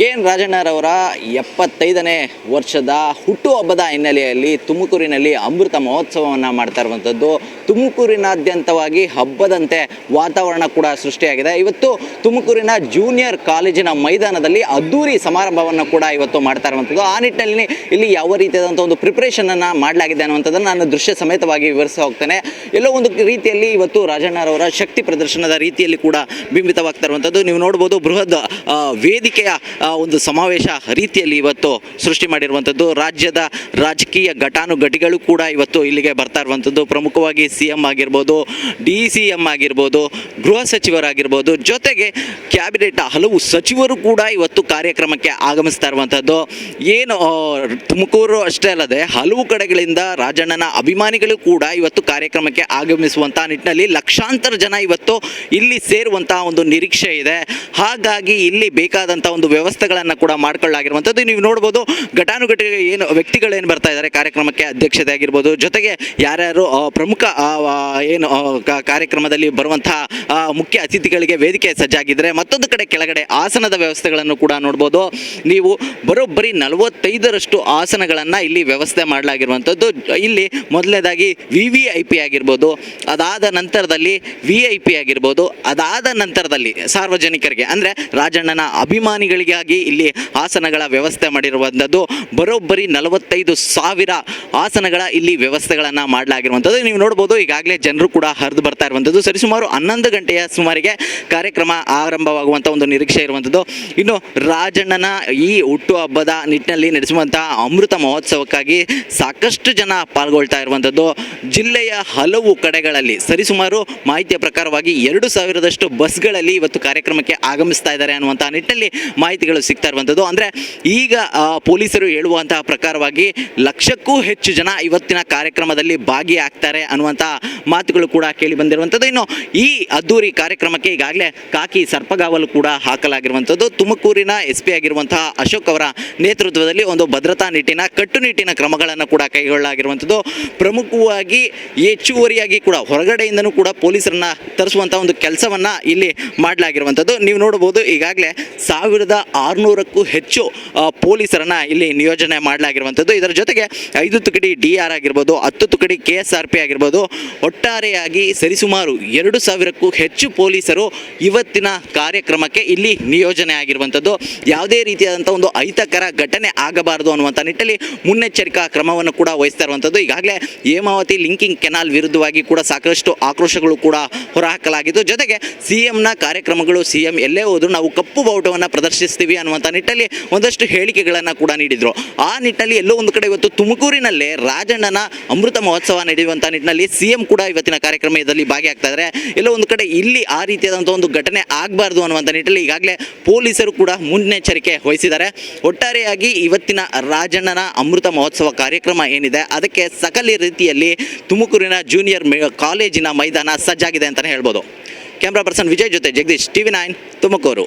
K N ರಾಜಣ್ಣರವರ ಎಪ್ಪತ್ತೈದನೇ ವರ್ಷದ ಹುಟ್ಟುಹಬ್ಬದ ಹಿನ್ನೆಲೆಯಲ್ಲಿ ತುಮಕೂರಿನಲ್ಲಿ ಅಮೃತ ಮಹೋತ್ಸವವನ್ನು ಮಾಡ್ತಾ ಇರುವಂಥದ್ದು. ತುಮಕೂರಿನಾದ್ಯಂತವಾಗಿ ಹಬ್ಬದಂತೆ ವಾತಾವರಣ ಕೂಡ ಸೃಷ್ಟಿಯಾಗಿದೆ. ಇವತ್ತು ತುಮಕೂರಿನ ಜೂನಿಯರ್ ಕಾಲೇಜಿನ ಮೈದಾನದಲ್ಲಿ ಅದ್ದೂರಿ ಸಮಾರಂಭವನ್ನು ಕೂಡ ಇವತ್ತು ಮಾಡ್ತಾ ಇರುವಂಥದ್ದು. ಆ ನಿಟ್ಟಿನಲ್ಲಿ ಇಲ್ಲಿ ಯಾವ ರೀತಿಯಾದಂಥ ಒಂದು ಪ್ರಿಪ್ರೇಷನನ್ನು ಮಾಡಲಾಗಿದೆ ಅನ್ನುವಂಥದ್ದನ್ನು ನಾನು ದೃಶ್ಯ ಸಮೇತವಾಗಿ ವಿವರಿಸ್ತಾ ಹೋಗ್ತೇನೆ. ಎಲ್ಲೋ ಒಂದು ರೀತಿಯಲ್ಲಿ ಇವತ್ತು ರಾಜಣ್ಣರವರ ಶಕ್ತಿ ಪ್ರದರ್ಶನದ ರೀತಿಯಲ್ಲಿ ಕೂಡ ಬಿಂಬಿತವಾಗ್ತಾ ಇರುವಂಥದ್ದು. ನೀವು ನೋಡ್ಬೋದು ಬೃಹತ್ ವೇದಿಕೆಯ ಒಂದು ಸಮಾವೇಶ ರೀತಿಯಲ್ಲಿ ಇವತ್ತು ಸೃಷ್ಟಿ ಮಾಡಿರುವಂಥದ್ದು. ರಾಜ್ಯದ ರಾಜಕೀಯ ಘಟಾನುಘಟಿಗಳು ಕೂಡ ಇವತ್ತು ಇಲ್ಲಿಗೆ ಬರ್ತಾ ಇರುವಂಥದ್ದು. ಪ್ರಮುಖವಾಗಿ ಸಿ ಎಂ ಆಗಿರ್ಬೋದು, ಡಿ ಸಿ ಎಂ ಆಗಿರ್ಬೋದು, ಗೃಹ ಸಚಿವರಾಗಿರ್ಬೋದು. ಜೊತೆಗೆ ಕ್ಯಾಬಿನೆಟ್ ಹಲವು ಸಚಿವರು ಕೂಡ ಇವತ್ತು ಕಾರ್ಯಕ್ರಮಕ್ಕೆ ಆಗಮಿಸ್ತಾ ಇರುವಂಥದ್ದು. ಏನು ತುಮಕೂರು ಅಷ್ಟೇ ಅಲ್ಲದೆ ಹಲವು ಕಡೆಗಳಿಂದ ರಾಜಣ್ಣನ ಅಭಿಮಾನಿಗಳು ಕೂಡ ಇವತ್ತು ಕಾರ್ಯಕ್ರಮಕ್ಕೆ ಆಗಮಿಸುವಂಥ ನಿಟ್ಟಿನಲ್ಲಿ ಲಕ್ಷಾಂತರ ಜನ ಇವತ್ತು ಇಲ್ಲಿ ಸೇರುವಂತಹ ಒಂದು ನಿರೀಕ್ಷೆ ಇದೆ. ಹಾಗಾಗಿ ಇಲ್ಲಿ ಬೇಕಾದಂಥ ಒಂದು ವ್ಯವಸ್ಥೆಗಳನ್ನು ಕೂಡ ಮಾಡ್ಕೊಳ್ಳಾಗಿರುವಂಥದ್ದು ನೀವು ನೋಡ್ಬೋದು ಘಟಾನುಘಟಿ ಏನು ವ್ಯಕ್ತಿಗಳೇನು ಬರ್ತಾ ಇದ್ದಾರೆ ಕಾರ್ಯಕ್ರಮಕ್ಕೆ ಅಧ್ಯಕ್ಷತೆ ಆಗಿರ್ಬೋದು ಜೊತೆಗೆ ಯಾರ್ಯಾರು ಪ್ರಮುಖ ಏನು ಕಾರ್ಯಕ್ರಮದಲ್ಲಿ ಬರುವಂತಹ ಮುಖ್ಯ ಅತಿಥಿಗಳಿಗೆ ವೇದಿಕೆ ಸಜ್ಜಾಗಿದ್ದರೆ ಮತ್ತೊಂದು ಕಡೆ ಕೆಳಗಡೆ ಆಸನದ ವ್ಯವಸ್ಥೆಗಳನ್ನು ಕೂಡ ನೋಡ್ಬೋದು. ನೀವು ಬರೋಬ್ಬರಿ ನಲವತ್ತೈದರಷ್ಟು ಆಸನಗಳನ್ನು ಇಲ್ಲಿ ವ್ಯವಸ್ಥೆ ಮಾಡಲಾಗಿರುವಂಥದ್ದು. ಇಲ್ಲಿ ಮೊದಲನೇದಾಗಿ ವಿ ವಿ ಐ ಪಿ ಆಗಿರ್ಬೋದು, ಅದಾದ ನಂತರದಲ್ಲಿ ವಿ ಐ ಪಿ ಆಗಿರ್ಬೋದು, ಅದಾದ ನಂತರದಲ್ಲಿ ಸಾರ್ವಜನಿಕರಿಗೆ, ಅಂದರೆ ರಾಜಣ್ಣನ ಅಭಿಮಾನಿಗಳಿಗಾಗಿ ಇಲ್ಲಿ ಆಸನಗಳ ವ್ಯವಸ್ಥೆ ಮಾಡಿರುವಂಥದ್ದು. ಬರೋಬ್ಬರಿ ನಲವತ್ತೈದು ಸಾವಿರ ಆಸನಗಳ ಇಲ್ಲಿ ವ್ಯವಸ್ಥೆಗಳನ್ನು ಮಾಡಲಾಗಿರುವಂಥದ್ದು. ನೀವು ನೋಡ್ಬೋದು, ಈಗಾಗಲೇ ಜನರು ಕೂಡ ಹರಿದು ಬರ್ತಾ ಇರುವಂಥದ್ದು. ಸರಿಸುಮಾರು ಹನ್ನೊಂದು ಗಂಟೆಯ ಸುಮಾರಿಗೆ ಕಾರ್ಯಕ್ರಮ ಆರಂಭವಾಗುವಂಥ ಒಂದು ನಿರೀಕ್ಷೆ ಇರುವಂಥದ್ದು. ಇನ್ನು ರಾಜಣ್ಣನ ಈ ಹುಟ್ಟು ಹಬ್ಬದ ನಿಟ್ಟಿನಲ್ಲಿ ನಡೆಸುವಂತಹ ಅಮೃತ ಮಹೋತ್ಸವಕ್ಕಾಗಿ ಸಾಕಷ್ಟು ಜನ ಪಾಲ್ಗೊಳ್ತಾ ಇರುವಂಥದ್ದು. ಜಿಲ್ಲೆಯ ಹಲವು ಕಡೆಗಳಲ್ಲಿ ಸರಿಸುಮಾರು ಮಾಹಿತಿಯ ಪ್ರಕಾರವಾಗಿ ಎರಡು ಸಾವಿರದಷ್ಟು ಬಸ್ಗಳಲ್ಲಿ ಇವತ್ತು ಕಾರ್ಯಕ್ರಮಕ್ಕೆ ಆಗಮಿಸ್ತಾ ಇದ್ದಾರೆ ಅನ್ನುವಂಥ ನಿಟ್ಟಿನಲ್ಲಿ ಮಾಹಿತಿಗಳು ಸಿಗ್ತಾ ಇರುವಂಥದ್ದು. ಅಂದರೆ ಈಗ ಪೊಲೀಸರು ಹೇಳುವಂತಹ ಪ್ರಕಾರವಾಗಿ ಲಕ್ಷಕ್ಕೂ ಹೆಚ್ಚು ಜನ ಇವತ್ತಿನ ಕಾರ್ಯಕ್ರಮದಲ್ಲಿ ಭಾಗಿಯಾಗ್ತಾರೆ ಅನ್ನುವಂಥ ಮಾತುಗಳು ಕೂಡ ಕೇಳಿ ಬಂದಿರುವಂಥದ್ದು. ಇನ್ನು ಈ ಅದ್ದೂರಿ ಕಾರ್ಯಕ್ರಮಕ್ಕೆ ಈಗಾಗಲೇ ಕಾಕಿ ಸರ್ಪಗಾವಲು ಕೂಡ ಹಾಕಲಾಗಿರುವಂಥದ್ದು. ತುಮಕೂರಿನ ಎಸ್ ಪಿ ಆಗಿರುವಂತಹ ಅಶೋಕ್ ಅವರ ನೇತೃತ್ವದಲ್ಲಿ ಒಂದು ಭದ್ರತಾ ನಿಟ್ಟಿನ ಕಟ್ಟುನಿಟ್ಟಿನ ಕ್ರಮಗಳನ್ನು ಕೂಡ ಕೈಗೊಳ್ಳಲಾಗಿರುವಂಥದ್ದು. ಪ್ರಮುಖವಾಗಿ ಹೆಚ್ಚುವರಿಯಾಗಿ ಕೂಡ ಹೊರಗಡೆಯಿಂದನೂ ಕೂಡ ಪೊಲೀಸರನ್ನ ತರಿಸುವಂತಹ ಒಂದು ಕೆಲಸವನ್ನ ಇಲ್ಲಿ ಮಾಡಲಾಗಿರುವಂಥದ್ದು. ನೀವು ನೋಡಬಹುದು, ಈಗಾಗಲೇ ಸಾವಿರದ ಆರುನೂರಕ್ಕೂ ಹೆಚ್ಚು ಪೊಲೀಸರನ್ನು ಇಲ್ಲಿ ನಿಯೋಜನೆ ಮಾಡಲಾಗಿರುವಂಥದ್ದು. ಇದರ ಜೊತೆಗೆ ಐದು ತುಕಡಿ ಡಿ ಆರ್ ಆಗಿರ್ಬೋದು, ಹತ್ತು ತುಕಡಿ ಕೆ ಎಸ್ ಆರ್ ಪಿ ಆಗಿರ್ಬೋದು, ಒಟ್ಟಾರೆಯಾಗಿ ಸರಿಸುಮಾರು ಎರಡು ಸಾವಿರಕ್ಕೂ ಹೆಚ್ಚು ಪೊಲೀಸರು ಇವತ್ತಿನ ಕಾರ್ಯಕ್ರಮಕ್ಕೆ ಇಲ್ಲಿ ನಿಯೋಜನೆ ಆಗಿರುವಂಥದ್ದು. ಯಾವುದೇ ರೀತಿಯಾದಂಥ ಒಂದು ಅಹಿತಕರ ಘಟನೆ ಆಗಬಾರದು ಅನ್ನುವಂಥ ನಿಟ್ಟಲ್ಲಿ ಮುನ್ನೆಚ್ಚರಿಕಾ ಕ್ರಮವನ್ನು ಕೂಡ ವಹಿಸ್ತಾ ಇರುವಂಥದ್ದು. ಈಗಾಗಲೇ ಹೇಮಾವತಿ ಲಿಂಕಿಂಗ್ ಕೆನಾಲ್ ವಿರುದ್ಧವಾಗಿ ಕೂಡ ಸಾಕಷ್ಟು ಆಕ್ರೋಶಗಳು ಕೂಡ ಹೊರಹಾಕಲಾಗಿದ್ದು. ಜೊತೆಗೆ ಸಿ ಎಂನ ಕಾರ್ಯಕ್ರಮಗಳು, ಸಿ ಎಂ ಎಲ್ಲೇ ಹೋದರೂ ನಾವು ಕಪ್ಪು ಬಾವುಟವನ್ನು ಪ್ರದರ್ಶಿಸ್ತೀವಿ ಅನ್ನುವಂಥ ನಿಟ್ಟಲ್ಲಿ ಒಂದಷ್ಟು ಹೇಳಿಕೆಗಳನ್ನು ಕೂಡ ನೀಡಿದರು. ಆ ನಿಟ್ಟಿನಲ್ಲಿ ಎಲ್ಲೋ ಒಂದು ಕಡೆ ಇವತ್ತು ತುಮಕೂರಿನಲ್ಲೇ ರಾಜಣ್ಣನ ಅಮೃತ ಮಹೋತ್ಸವ ನಡೆಯುವಂಥ ನಿಟ್ಟಿನಲ್ಲಿ ಸಿ ಎಂ ಕೂಡ ಇವತ್ತಿನ ಕಾರ್ಯಕ್ರಮದಲ್ಲಿ ಭಾಗಿಯಾಗ್ತಾ ಇದ್ದಾರೆ ಎಲ್ಲೋ ಒಂದು ಕಡೆ ಇಲ್ಲಿ ಆ ರೀತಿಯಾದಂಥ ಒಂದು ಘಟನೆ ಆಗಬಾರ್ದು ಅನ್ನುವಂಥ ನಿಟ್ಟಿನಲ್ಲಿ ಈಗಾಗಲೇ ಪೊಲೀಸರು ಕೂಡ ಮುನ್ನೆಚ್ಚರಿಕೆ ವಹಿಸಿದ್ದಾರೆ. ಒಟ್ಟಾರೆಯಾಗಿ ಇವತ್ತಿನ ರಾಜಣ್ಣನ ಅಮೃತ ಮಹೋತ್ಸವ ಕಾರ್ಯಕ್ರಮ ಏನಿದೆ, ಅದಕ್ಕೆ ಸಕಲ ರೀತಿಯಲ್ಲಿ ತುಮಕೂರಿನ ಜೂನಿಯರ್ ಕಾಲೇಜಿನ ಮೈದಾನ ಸಜ್ಜಾಗಿದೆ ಅಂತಲೇ ಹೇಳ್ಬೋದು. ಕ್ಯಾಮ್ರಾ ಪರ್ಸನ್ ವಿಜಯ್ ಜೊತೆ ಜಗದೀಶ್, ಟಿವಿ ನೈನ್ ತುಮಕೂರು.